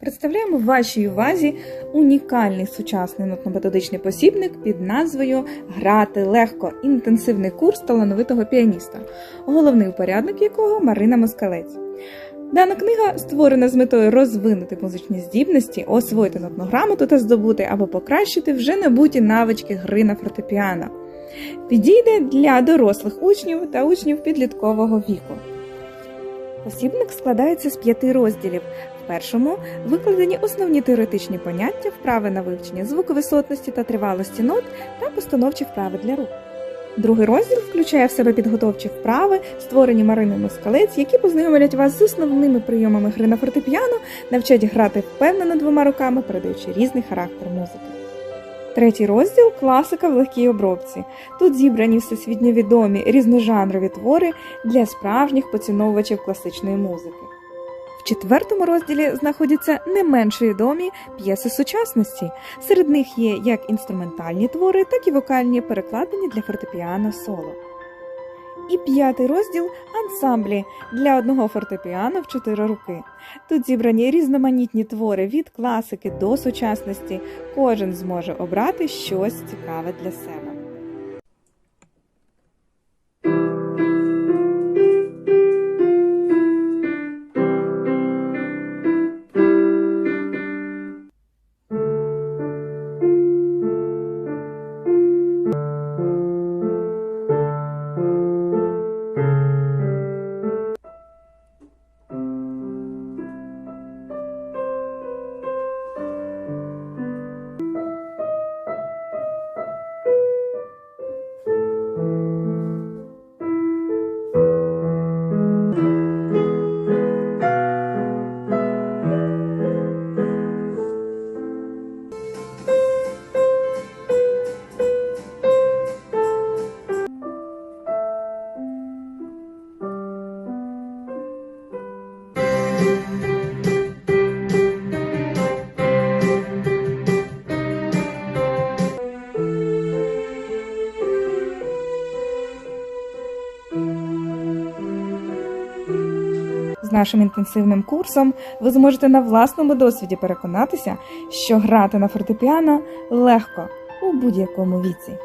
Представляємо вашій увазі унікальний сучасний нотно-методичний посібник під назвою Грати легко інтенсивний курс талановитого піаніста, головний упорядник якого Марина Москалець. Дана книга створена з метою розвинути музичні здібності, освоїти нотну грамоту та здобути або покращити вже набуті навички гри на фортепіано. Підійде для дорослих учнів та учнів підліткового віку. Посібник складається з п'яти розділів. Першому викладені основні теоретичні поняття, вправи на вивчення звуковисотності та тривалості нот та постановчі вправи для рук. Другий розділ включає в себе підготовчі вправи, створені Мариною Москалець, які познайомлять вас з основними прийомами гри на фортепіано, навчать грати впевнено двома руками, передаючи різний характер музики. Третій розділ класика в легкій обробці. Тут зібрані всесвітньо відомі різножанрові твори для справжніх поціновувачів класичної музики. Четвертому розділі знаходяться не менш відомі п'єси сучасності. Серед них є як інструментальні твори, так і вокальні, перекладені для фортепіано соло. І п'ятий розділ ансамблі для одного фортепіано в чотири роки. Тут зібрані різноманітні твори від класики до сучасності. Кожен зможе обрати щось цікаве для себе. З нашим інтенсивним курсом ви зможете на власному досвіді переконатися, що грати на фортепіано легко у будь-якому віці.